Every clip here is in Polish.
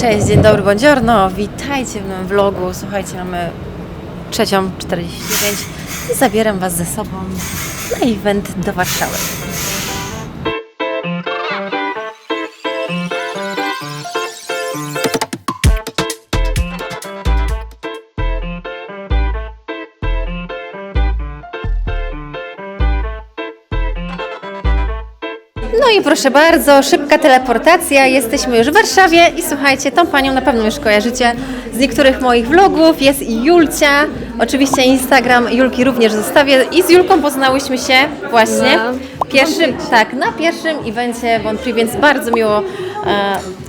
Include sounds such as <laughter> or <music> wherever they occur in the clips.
Cześć, dzień dobry, buongiorno, witajcie w nowym vlogu. Słuchajcie, mamy trzecią 49 i zabieram Was ze sobą na event do Warszawy. No i proszę bardzo, szybka teleportacja. Jesteśmy już w Warszawie i słuchajcie, tą panią na pewno już kojarzycie z niektórych moich vlogów. Jest i Julcia. Oczywiście Instagram Julki również zostawię. I z Julką poznałyśmy się właśnie Na pierwszym, tak, na pierwszym evencie więc bardzo miło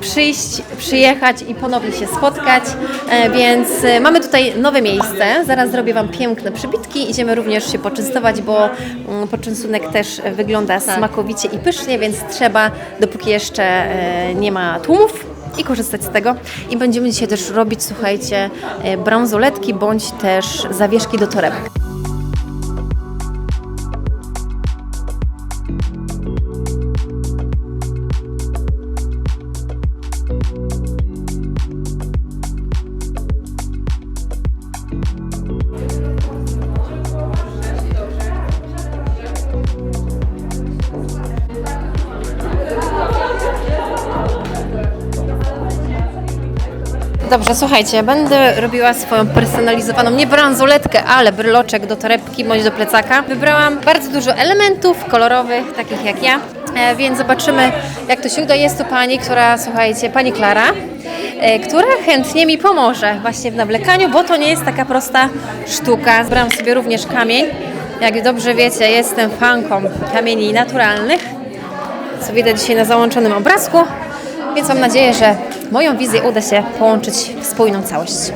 przyjść, przyjechać i ponownie się spotkać. E, więc e, mamy tutaj nowe miejsce. Zaraz zrobię Wam piękne przybitki. Idziemy również się poczęstować, bo mm, poczęstunek też wygląda smakowicie i pysznie, więc trzeba, dopóki jeszcze e, nie ma tłumów, i korzystać z tego. I będziemy dzisiaj też robić, słuchajcie, e, bransoletki bądź też zawieszki do torebek. Dobrze, słuchajcie, będę robiła swoją personalizowaną, nie bransoletkę, ale bryloczek do torebki bądź do plecaka. Wybrałam bardzo dużo elementów kolorowych, takich jak ja, e, więc zobaczymy, jak to się uda. Jest tu pani, która, słuchajcie, pani Klara, e, która chętnie mi pomoże właśnie w nawlekaniu, bo to nie jest taka prosta sztuka. Zbrałam sobie również kamień. Jak dobrze wiecie, jestem fanką kamieni naturalnych, co widać dzisiaj na załączonym obrazku. Więc mam nadzieję, że moją wizję uda się połączyć w spójną całość.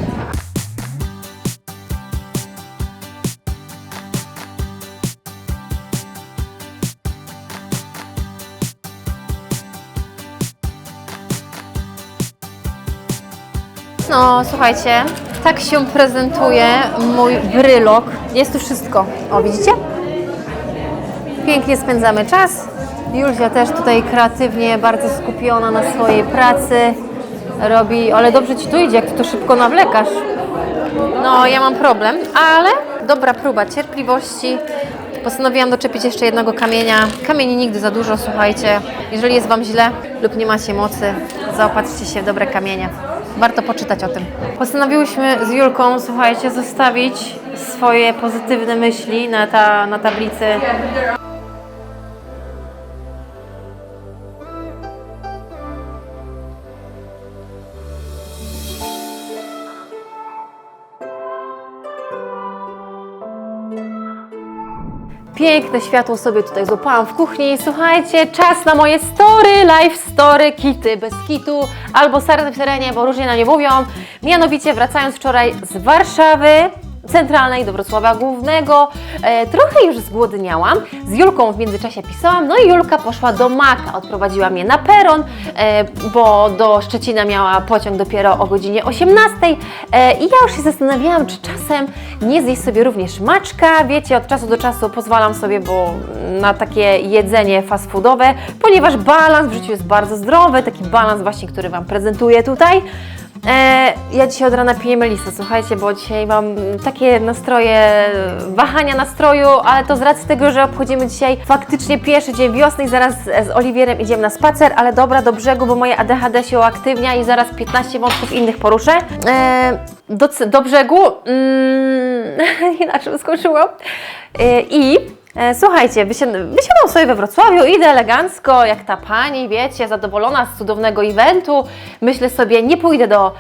No, słuchajcie, tak się prezentuje mój brylok. Jest tu wszystko. O, widzicie? Pięknie spędzamy czas. Julcia też tutaj kreatywnie, bardzo skupiona na swojej pracy. Robi, ale dobrze Ci tu idzie, jak Ty to szybko nawlekasz. No, ja mam problem, ale dobra próba cierpliwości. Postanowiłam doczepić jeszcze jednego kamienia. Kamieni nigdy za dużo, słuchajcie. Jeżeli jest Wam źle lub nie macie mocy, zaopatrzcie się w dobre kamienie. Warto poczytać o tym. Postanowiłyśmy z Julką, słuchajcie, zostawić swoje pozytywne myśli na, ta, na tablicy Piękne światło sobie tutaj złapałam w kuchni. Słuchajcie, czas na moje story, live story, kity bez kitu albo stare w terenie, bo różnie na nie mówią. Mianowicie wracając wczoraj z Warszawy, centralnej do Wrocławia Głównego. E, trochę już zgłodniałam. Z Julką w międzyczasie pisałam, no i Julka poszła do Maka. Odprowadziła mnie na peron, e, bo do Szczecina miała pociąg dopiero o godzinie 18. E, I ja już się zastanawiałam, czy czasem nie zjeść sobie również maczka. Wiecie, od czasu do czasu pozwalam sobie, bo na takie jedzenie fast foodowe, ponieważ balans w życiu jest bardzo zdrowy, taki balans właśnie, który Wam prezentuję tutaj. E, ja dzisiaj od rana piję melisę, słuchajcie, bo dzisiaj mam takie nastroje, wahania nastroju, ale to z racji tego, że obchodzimy dzisiaj faktycznie pierwszy dzień wiosny i zaraz z Oliwierem idziemy na spacer, ale dobra, do brzegu, bo moje ADHD się uaktywnia i zaraz 15 wątków innych poruszę. E, do, do brzegu, mm, <laughs> inaczej skończyłam. E, I Słuchajcie, wysiad- wysiadam sobie we Wrocławiu, idę elegancko, jak ta pani, wiecie, zadowolona z cudownego eventu. Myślę sobie, nie pójdę do, e,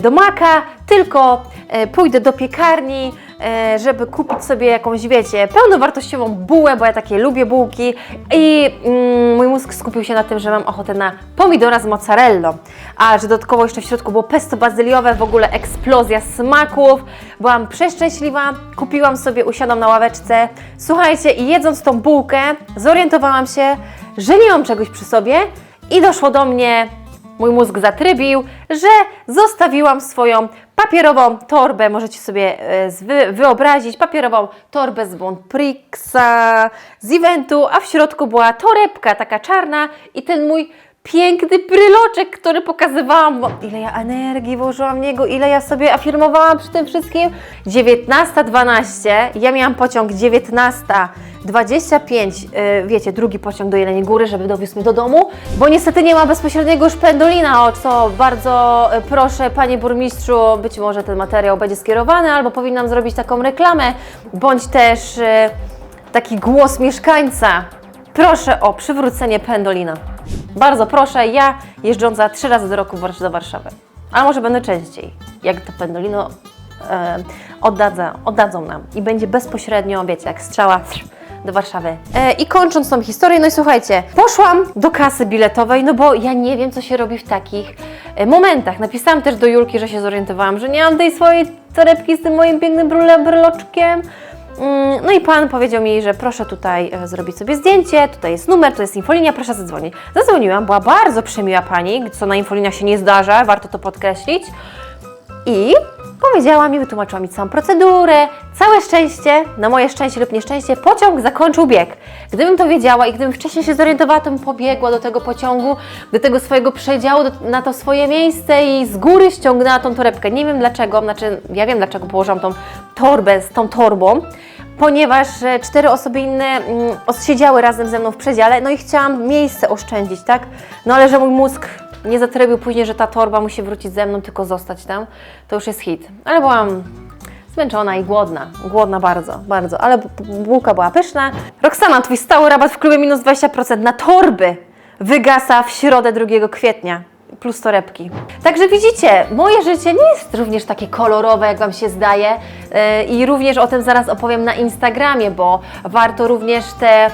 do Maka, tylko e, pójdę do piekarni, e, żeby kupić sobie jakąś, wiecie, pełnowartościową bułę, bo ja takie lubię bułki. I mm, mój mózg skupił się na tym, że mam ochotę na pomidora z mozzarellą. A że dodatkowo jeszcze w środku było pesto bazyliowe, w ogóle eksplozja smaków. Byłam przeszczęśliwa, kupiłam sobie, usiadłam na ławeczce. Słuchajcie, i jedząc tą bułkę, zorientowałam się, że nie mam czegoś przy sobie i doszło do mnie, mój mózg zatrybił, że zostawiłam swoją papierową torbę, możecie sobie e, wyobrazić, papierową torbę z Bon Prixa, z eventu, a w środku była torebka taka czarna i ten mój piękny bryloczek, który pokazywałam, bo ile ja energii włożyłam w niego, ile ja sobie afirmowałam przy tym wszystkim. 19.12, ja miałam pociąg 19.25, yy, wiecie, drugi pociąg do Jeleniej Góry, żeby dowiózł mnie do domu, bo niestety nie ma bezpośredniego już pendolina, o co bardzo y, proszę Panie Burmistrzu, być może ten materiał będzie skierowany, albo powinnam zrobić taką reklamę, bądź też y, taki głos mieszkańca. Proszę o przywrócenie pendolina. Bardzo proszę, ja jeżdżąca trzy razy do roku do Warszawy. A może będę częściej, jak to pendolino e, oddadza, oddadzą nam i będzie bezpośrednio, wiecie, jak strzała do Warszawy. E, I kończąc tą historię, no i słuchajcie, poszłam do kasy biletowej, no bo ja nie wiem, co się robi w takich e, momentach. Napisałam też do Julki, że się zorientowałam, że nie mam tej swojej torebki z tym moim pięknym bryloczkiem. Mm, No i pan powiedział mi, że proszę tutaj e, zrobić sobie zdjęcie, tutaj jest numer, to jest infolinia, proszę zadzwonić. Zadzwoniłam, była bardzo przemiła pani, co na infoliniach się nie zdarza, warto to podkreślić. I powiedziała mi, wytłumaczyła mi całą procedurę. Całe szczęście, na moje szczęście lub nieszczęście, pociąg zakończył bieg. Gdybym to wiedziała i gdybym wcześniej się zorientowała, to bym pobiegła do tego pociągu, do tego swojego przedziału, do, na to swoje miejsce i z góry ściągnęła tą torebkę. Nie wiem dlaczego, znaczy ja wiem dlaczego położyłam tą torbę z tą torbą, ponieważ e, cztery osoby inne mm, siedziały razem ze mną w przedziale, no i chciałam miejsce oszczędzić, tak? No ale że mój mózg nie zatrybił później, że ta torba musi wrócić ze mną, tylko zostać tam, to już jest hit. Ale byłam zmęczona i głodna, głodna bardzo, bardzo, ale bułka była pyszna. Roxana, twój stały rabat w klubie minus 20% na torby wygasa w środę 2 kwietnia. Plus torebki. Także widzicie, moje życie nie jest również takie kolorowe, jak Wam się zdaje. Yy, I również o tym zaraz opowiem na Instagramie, bo warto również te e,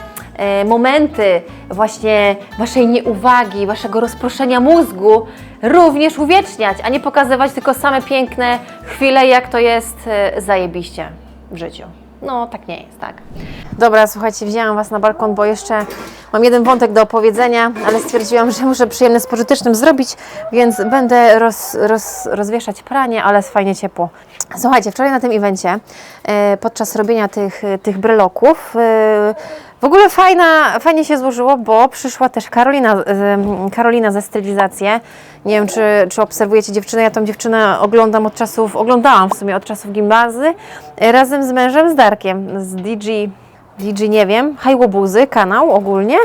momenty właśnie Waszej nieuwagi, Waszego rozproszenia mózgu również uwieczniać, a nie pokazywać tylko same piękne chwile, jak to jest e, zajebiście w życiu. No, tak nie jest, tak. Dobra, słuchajcie, wzięłam Was na balkon, bo jeszcze mam jeden wątek do opowiedzenia, ale stwierdziłam, że muszę przyjemne z pożytecznym zrobić, więc będę roz, roz, rozwieszać pranie, ale jest fajnie ciepło. Słuchajcie, wczoraj na tym evencie, e, podczas robienia tych, tych bryloków, e, w ogóle fajna, fajnie się złożyło, bo przyszła też Karolina, Karolina ze stylizację. Nie wiem, czy, czy obserwujecie dziewczynę. Ja tą dziewczynę oglądam od czasów, oglądałam w sumie od czasów gimbazy, e, razem z mężem, z Darkiem, z DG. DG nie wiem, Hajłobuzy, kanał ogólnie.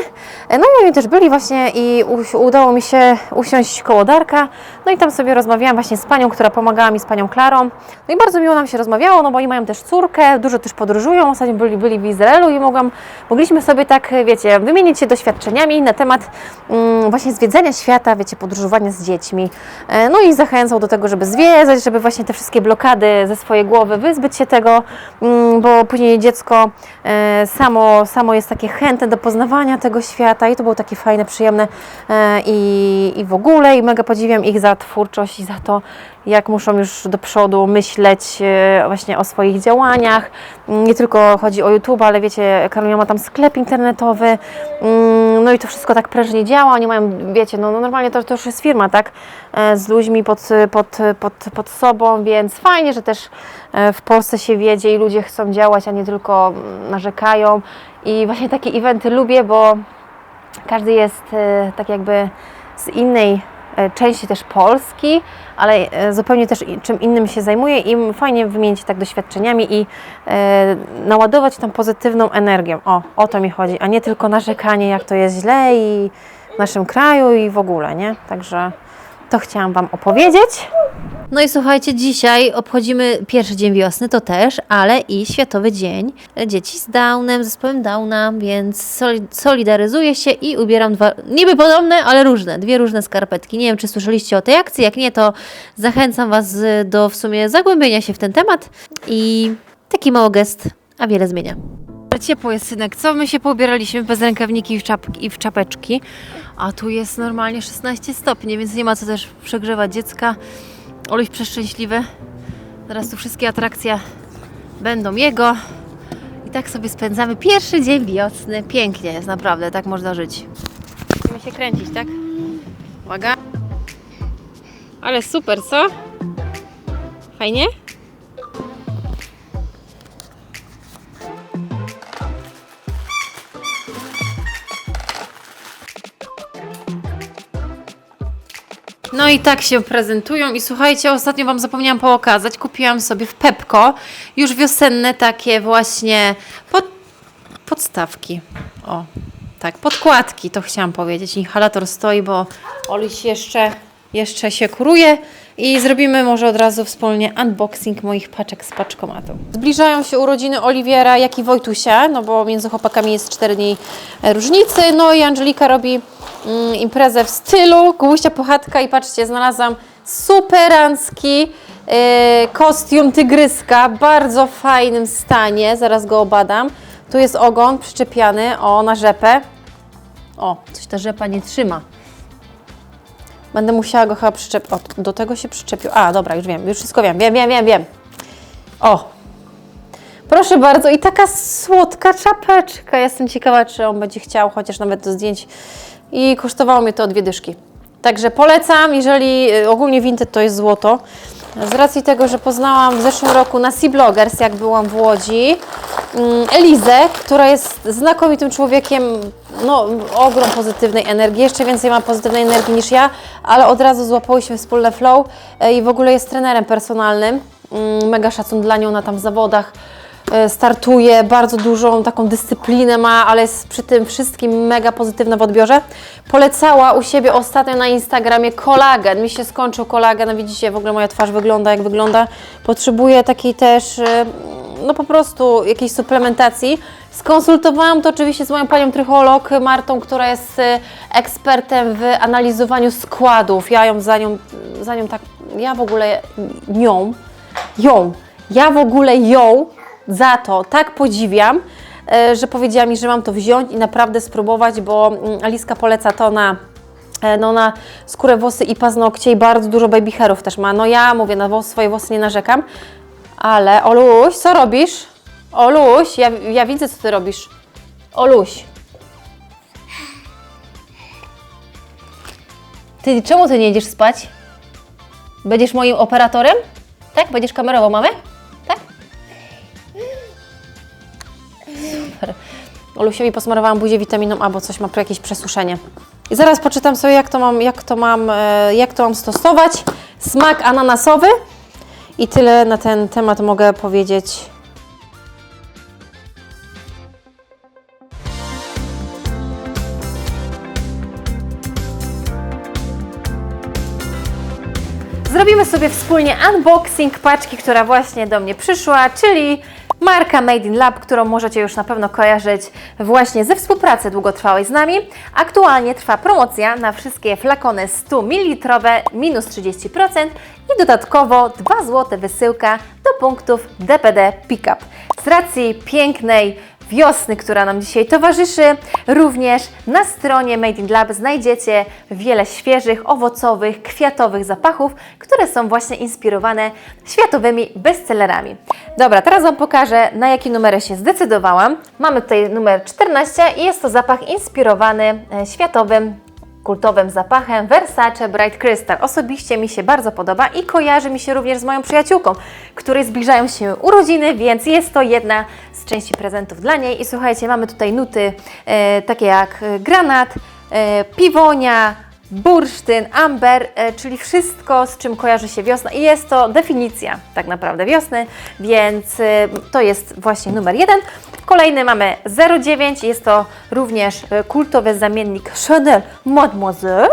E, No oni też byli właśnie i udało mi się usiąść koło Darka. No i tam sobie rozmawiałam właśnie z panią, która pomagała mi z panią Klarą. No i bardzo miło nam się rozmawiało, no bo oni mają też córkę, dużo też podróżują. Ostatnio byli, byli w Izraelu i mogłam, mogliśmy sobie tak, wiecie, wymienić się doświadczeniami na temat mm, właśnie zwiedzania świata, wiecie, podróżowania z dziećmi. E, No i zachęcał do tego, żeby zwiedzać, żeby właśnie te wszystkie blokady ze swojej głowy wyzbyć się tego, mm, bo później dziecko e, samo, samo jest takie chętne do poznawania tego świata i to było takie fajne, przyjemne e, i, i w ogóle i mega podziwiam ich za twórczość i za to, jak muszą już do przodu myśleć e, właśnie o swoich działaniach. Nie tylko chodzi o YouTube, ale wiecie, Karolina ma tam sklep internetowy, mm, no i to wszystko tak prężnie działa. Oni mają, wiecie, no, no normalnie to, to już jest firma, tak? E, Z ludźmi pod, pod, pod, pod sobą, więc fajnie, że też e, w Polsce się wiedzie i ludzie chcą działać, a nie tylko narzekają. I właśnie takie eventy lubię, bo każdy jest e, tak jakby z innej części też Polski, ale e, zupełnie też czym innym się zajmuje i fajnie wymienić tak doświadczeniami i e, naładować tą pozytywną energią. O, o to mi chodzi, a nie tylko narzekanie, jak to jest źle i w naszym kraju i w ogóle, nie? Także to chciałam Wam opowiedzieć. No i słuchajcie, dzisiaj obchodzimy pierwszy dzień wiosny, to też, ale i Światowy Dzień Dzieci z Downem, zespołem Downa, więc soli- solidaryzuję się i ubieram dwa, niby podobne, ale różne, dwie różne skarpetki. Nie wiem, czy słyszeliście o tej akcji, jak nie, to zachęcam Was do w sumie zagłębienia się w ten temat i taki mały gest, a wiele zmienia. Ciepło jest, synek. Co my się poubieraliśmy bez rękawniki i w, czapki, i w czapeczki, a tu jest normalnie 16 stopni, więc nie ma co też przegrzewać dziecka. Oluś przeszczęśliwy. Teraz tu wszystkie atrakcje będą jego. I tak sobie spędzamy pierwszy dzień wiosny. Pięknie jest, naprawdę, tak można żyć. Musimy się kręcić, tak? Uwaga. Ale super, co? Fajnie? I tak się prezentują. I słuchajcie, ostatnio Wam zapomniałam pokazać. Kupiłam sobie w Pepko już wiosenne takie właśnie pod, podstawki. O, tak, podkładki, to chciałam powiedzieć. Inhalator stoi, bo Oluś jeszcze, jeszcze się kuruje. I zrobimy może od razu wspólnie unboxing moich paczek z paczkomatu. Zbliżają się urodziny Oliwiera, jak i Wojtusia, no bo między chłopakami jest 4 dni e, różnicy. No i Angelika robi imprezę w stylu Guścia Pochatka i patrzcie, znalazłam superancki e, kostium tygryska, bardzo fajnym stanie, zaraz go obadam. Tu jest ogon przyczepiany, o, na rzepę. O, coś ta rzepa nie trzyma. Będę musiała go chyba przyczepić. O, do tego się przyczepił. A, dobra, już wiem, już wszystko wiem. Wiem, wiem, wiem, wiem. O! Proszę bardzo, i taka słodka czapeczka. Jestem ciekawa, czy on będzie chciał, chociaż nawet do zdjęć. I kosztowało mnie to dwie dyszki. Także polecam, jeżeli y, ogólnie Vinted to jest złoto. Z racji tego, że poznałam w zeszłym roku na Sea Bloggers, jak byłam w Łodzi, mm, Elizę, która jest znakomitym człowiekiem, no ogrom pozytywnej energii, jeszcze więcej ma pozytywnej energii niż ja, ale od razu złapałyśmy wspólne flow e, i w ogóle jest trenerem personalnym. Mm, Mega szacun dla nią na tam zawodach startuje, bardzo dużą taką dyscyplinę ma, ale jest przy tym wszystkim mega pozytywna w odbiorze. Polecała u siebie ostatnio na Instagramie kolagen. Mi się skończył kolagen, widzicie w ogóle moja twarz wygląda jak wygląda. Potrzebuję takiej też, e, no po prostu jakiejś suplementacji. Skonsultowałam to oczywiście z moją panią trycholog Martą, która jest e, ekspertem w analizowaniu składów. Ja ją za nią, za nią tak, ja w ogóle nią, ją, ja w ogóle ją za to tak podziwiam, e, że powiedziała mi, że mam to wziąć i naprawdę spróbować, bo mm, Aliska poleca to na e, no na skórę, włosy i paznokcie i bardzo dużo baby hairów też ma. No ja mówię, na włos, swoje włosy nie narzekam, ale Oluś, co robisz? Oluś, ja, ja widzę, co Ty robisz. Oluś. Ty, czemu Ty nie idziesz spać? Będziesz moim operatorem? Tak? Będziesz kamerował mamę? Olusiowi posmarowałam buzię witaminą A, bo coś ma tu jakieś przesuszenie. I zaraz poczytam sobie, jak to mam, jak to mam, e, jak to mam stosować. Smak ananasowy. I tyle na ten temat mogę powiedzieć. Zrobimy sobie wspólnie unboxing paczki, która właśnie do mnie przyszła, czyli marka Made in Lab, którą możecie już na pewno kojarzyć właśnie ze współpracy długotrwałej z nami. Aktualnie trwa promocja na wszystkie flakony 100 ml minus 30% i dodatkowo 2 zł wysyłka do punktów DPD Pickup. Z racji pięknej wiosny, która nam dzisiaj towarzyszy. Również na stronie Made in Lab znajdziecie wiele świeżych, owocowych, kwiatowych zapachów, które są właśnie inspirowane światowymi bestsellerami. Dobra, teraz Wam pokażę, na jakie numery się zdecydowałam. Mamy tutaj numer 14 i jest to zapach inspirowany e, światowym kultowym zapachem Versace Bright Crystal. Osobiście mi się bardzo podoba i kojarzy mi się również z moją przyjaciółką, której zbliżają się urodziny, więc jest to jedna z części prezentów dla niej. I słuchajcie, mamy tutaj nuty e, takie jak e, granat, e, piwonia, bursztyn, amber, e, czyli wszystko, z czym kojarzy się wiosna i jest to definicja tak naprawdę wiosny, więc e, to jest właśnie numer jeden. Kolejny mamy 09, jest to również e, kultowy zamiennik Chanel Mademoiselle.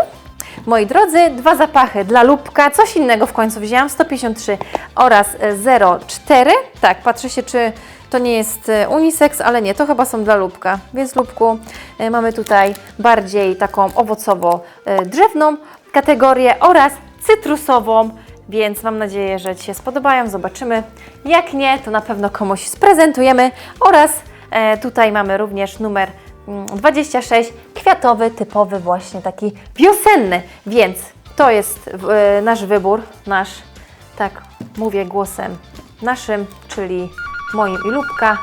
Moi drodzy, dwa zapachy dla lubka, coś innego w końcu wzięłam, 153 oraz e, 04. Tak, patrzę się, czy to nie jest e, unisex, ale nie, to chyba są dla lubka. Więc lubku e, mamy tutaj bardziej taką owocowo-drzewną kategorię oraz cytrusową, więc mam nadzieję, że Ci się spodobają. Zobaczymy. Jak nie, to na pewno komuś sprezentujemy. Oraz e, tutaj mamy również numer mm, 26, kwiatowy, typowy, właśnie taki wiosenny. Więc to jest e, nasz wybór, nasz, tak mówię głosem naszym, czyli moim i lubka.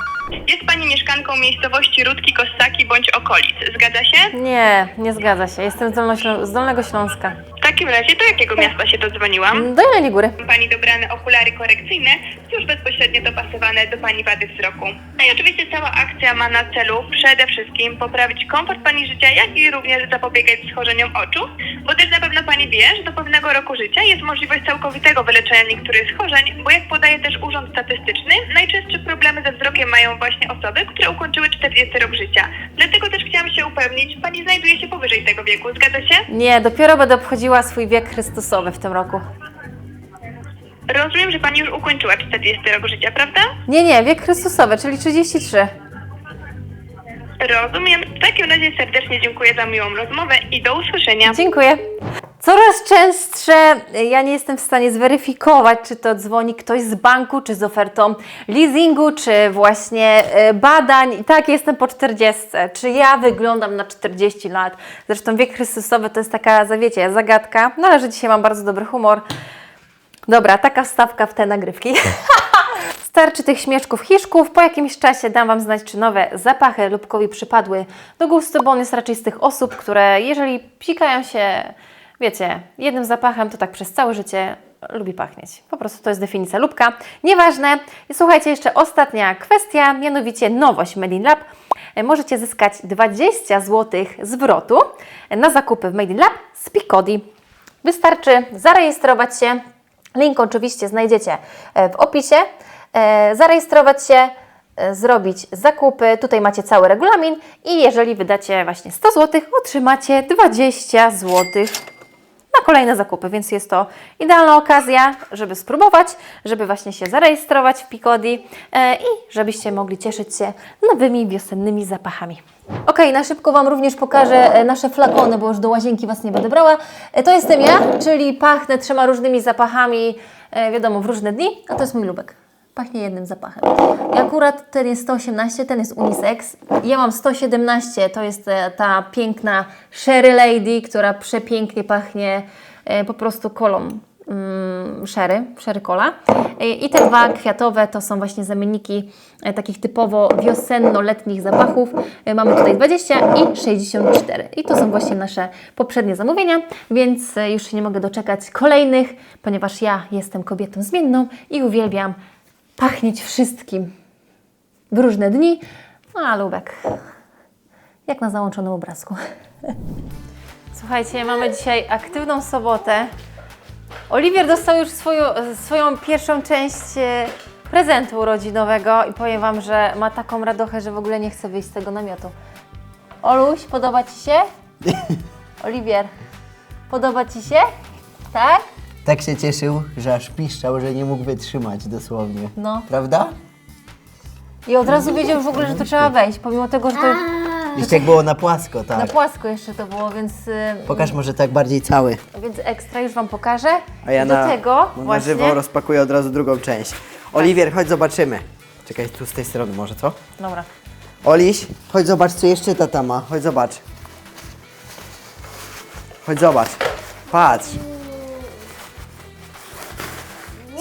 Jest Pani mieszkanką miejscowości Rudki, Kossaki bądź okolic. Zgadza się? Nie, nie zgadza się. Jestem z, Dolnoślą- z Dolnego Śląska. Takim razie do jakiego miasta się dodzwoniłam? Do Jeleniej Góry. Pani dobrane okulary korekcyjne, już bezpośrednio dopasowane do Pani wady wzroku. No i oczywiście cała akcja ma na celu przede wszystkim poprawić komfort Pani życia, jak i również zapobiegać schorzeniom oczu, bo też na pewno Pani wie, że do pewnego roku życia jest możliwość całkowitego wyleczenia niektórych schorzeń, bo jak podaje też Urząd Statystyczny, najczęstsze problemy ze wzrokiem mają właśnie osoby, które ukończyły 40 rok życia. Dlatego też chciałam się upewnić, Pani znajduje się powyżej tego wieku, zgadza się? Nie, dopiero będę obchodziła swój wiek Chrystusowy w tym roku. Rozumiem, że Pani już ukończyła 40 rok życia, prawda? Nie, nie, wiek Chrystusowy, czyli 33. Rozumiem. W takim razie serdecznie dziękuję za miłą rozmowę i do usłyszenia. Dziękuję. Coraz częstsze ja nie jestem w stanie zweryfikować, czy to dzwoni ktoś z banku, czy z ofertą leasingu, czy właśnie y, badań. I tak jestem po 40. Czy ja wyglądam na 40 lat? Zresztą wiek Chrystusowy to jest taka, zawiecie, zagadka. No ale że dzisiaj mam bardzo dobry humor. Dobra, taka wstawka w te nagrywki. <laughs> Starczy tych śmieszków hiszków. Po jakimś czasie dam Wam znać, czy nowe zapachy Lubkowi przypadły do gustu, bo on jest raczej z tych osób, które jeżeli psikają się, wiecie, jednym zapachem, to tak przez całe życie lubi pachnieć. Po prostu to jest definicja Lubka. Nieważne. I słuchajcie, jeszcze ostatnia kwestia, mianowicie nowość Made in Lab. E, Możecie zyskać 20 zł zwrotu na zakupy w Made in Lab z Picodi. Wystarczy zarejestrować się. Link oczywiście znajdziecie e, w opisie. E, Zarejestrować się, zrobić zakupy. Tutaj macie cały regulamin i jeżeli wydacie właśnie 100 zł, otrzymacie 20 zł na kolejne zakupy, więc jest to idealna okazja, żeby spróbować, żeby właśnie się zarejestrować w Picodi e, i żebyście mogli cieszyć się nowymi wiosennymi zapachami. Ok, na szybko Wam również pokażę e, nasze flakony, bo już do łazienki Was nie będę brała. E, To jestem ja, czyli pachnę trzema różnymi zapachami, wiadomo, w różne dni, a to jest mój lubek. Pachnie jednym zapachem. I akurat ten jest 118, ten jest unisex. Ja mam 117, to jest e, ta piękna Sherry Lady, która przepięknie pachnie e, po prostu kolą mm, sherry, sherry cola. E, I te dwa kwiatowe to są właśnie zamienniki takich typowo wiosenno-letnich zapachów. Mamy tutaj 20 i 64. I to są właśnie nasze poprzednie zamówienia, więc już się nie mogę doczekać kolejnych, ponieważ ja jestem kobietą zmienną i uwielbiam pachnieć wszystkim w różne dni. No, a lubek, jak na załączonym obrazku. <laughs> Słuchajcie, mamy dzisiaj aktywną sobotę. Oliwier dostał już swoją, swoją pierwszą część e, prezentu urodzinowego i powiem Wam, że ma taką radochę, że w ogóle nie chce wyjść z tego namiotu. Oluś, podoba Ci się? <laughs> Oliwier, podoba Ci się? Tak? Tak się cieszył, że aż piszczał, że nie mógł wytrzymać dosłownie. No. Prawda? I od razu wiedział w ogóle, że to trzeba wejść, pomimo tego, że to Jeszcze jak było na płasko, tak. na płasko jeszcze to było, więc, y, Pokaż może tak bardziej cały. więc ekstra już Wam pokażę. A ja I do na, tego na właśnie... żywo rozpakuję od razu drugą część. Oliwier, chodź zobaczymy. Czekaj, tu z tej strony może, co? Dobra. Oliś, chodź zobacz, co jeszcze tata ma. Chodź zobacz. Chodź zobacz. Patrz.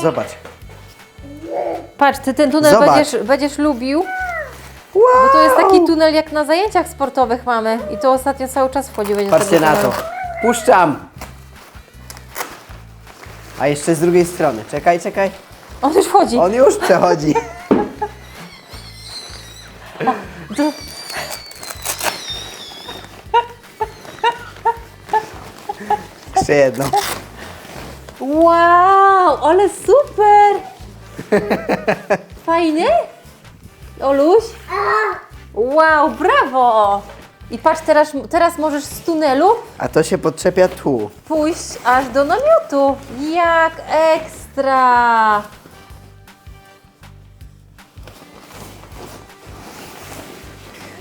Zobacz. Patrz, Ty ten tunel Zobacz. będziesz, będziesz lubił, bo to jest taki tunel jak na zajęciach sportowych mamy i to ostatnio cały czas wchodzi będzie do Patrzcie tego na to. tunelu. Puszczam. A jeszcze z drugiej strony. Czekaj, czekaj. On już wchodzi. On już przechodzi. To- <laughs> Jeszcze jedno. Wow, ale super! <laughs> Fajny? Oluś? Wow, brawo! I patrz, teraz, teraz możesz z tunelu A to się podczepia tu. pójść aż do namiotu. Jak ekstra!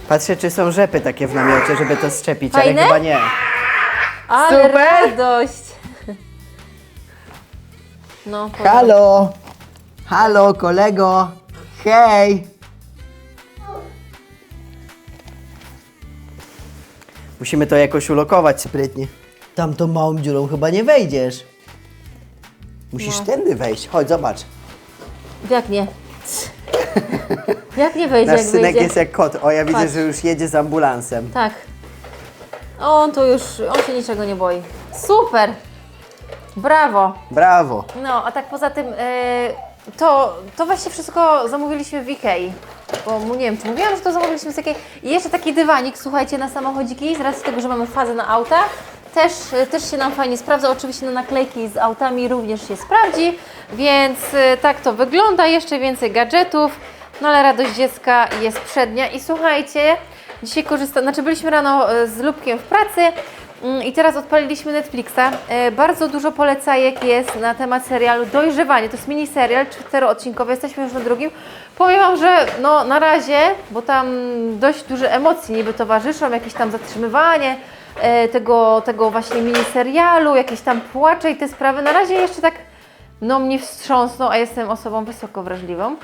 Patrzę, czy są rzepy takie w namiocie, żeby to szczepić, Fajne? ale chyba nie. Ale Super! radość! No. Halo! Halo, kolego! Hej! Musimy to jakoś ulokować sprytnie. Tam tą małą dziurą chyba nie wejdziesz. Musisz No. tędy wejść. Chodź, zobacz. Jak nie? Jak nie wejdzie, Nasz jak synek wyjdzie? jest jak kot. O, ja widzę, Patrz. że już jedzie z ambulansem. Tak. On to już, on się niczego nie boi. Super! Brawo. Brawo. No, a tak poza tym, e, to, to właśnie wszystko zamówiliśmy w Ikei. Bo nie wiem, czy mówiłam, że to zamówiliśmy z Ikei. I jeszcze taki dywanik, słuchajcie, na samochodziki, z racji tego, że mamy fazę na autach, też, e, też się nam fajnie sprawdza. Oczywiście na naklejki z autami również się sprawdzi, więc e, tak to wygląda. Jeszcze więcej gadżetów, no ale radość dziecka jest przednia. I słuchajcie, dzisiaj korzystam, znaczy byliśmy rano z Lubkiem w pracy, I teraz odpaliliśmy Netflixa. E, Bardzo dużo polecajek jest na temat serialu Dojrzewanie. To jest miniserial czteroodcinkowy, jesteśmy już na drugim. Powiem Wam, że no, na razie, bo tam dość duże emocje niby towarzyszą, jakieś tam zatrzymywanie e, tego, tego właśnie miniserialu, jakieś tam płacze i te sprawy. Na razie jeszcze tak no mnie wstrząsną, a jestem osobą wysoko wrażliwą.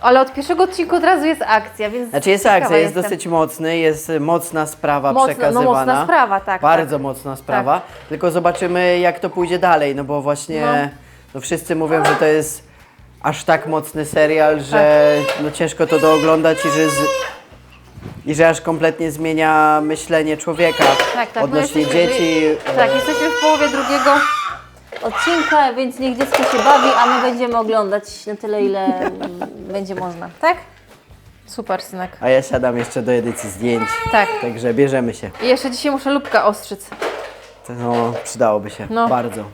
Ale od pierwszego odcinku od razu jest akcja, więc Znaczy jest akcja, jest jestem. dosyć mocny, jest mocna sprawa Mocna- no przekazywana. mocna sprawa, tak, Bardzo tak. mocna sprawa. Tylko zobaczymy jak to pójdzie dalej, no bo właśnie no. wszyscy mówią, że to jest aż tak mocny serial, że no ciężko to dooglądać i że z... I że aż kompletnie zmienia myślenie człowieka Tak, tak. odnośnie jesteśmy- dzieci. Tak, jesteśmy w połowie drugiego odcinka, więc niech dziecko się bawi, a my będziemy oglądać na tyle, ile mm, będzie można. Tak? Super, synek. A ja siadam jeszcze do edycji zdjęć. Tak. Także bierzemy się. I jeszcze dzisiaj muszę lubka ostrzyc. To, No, przydałoby się No. bardzo.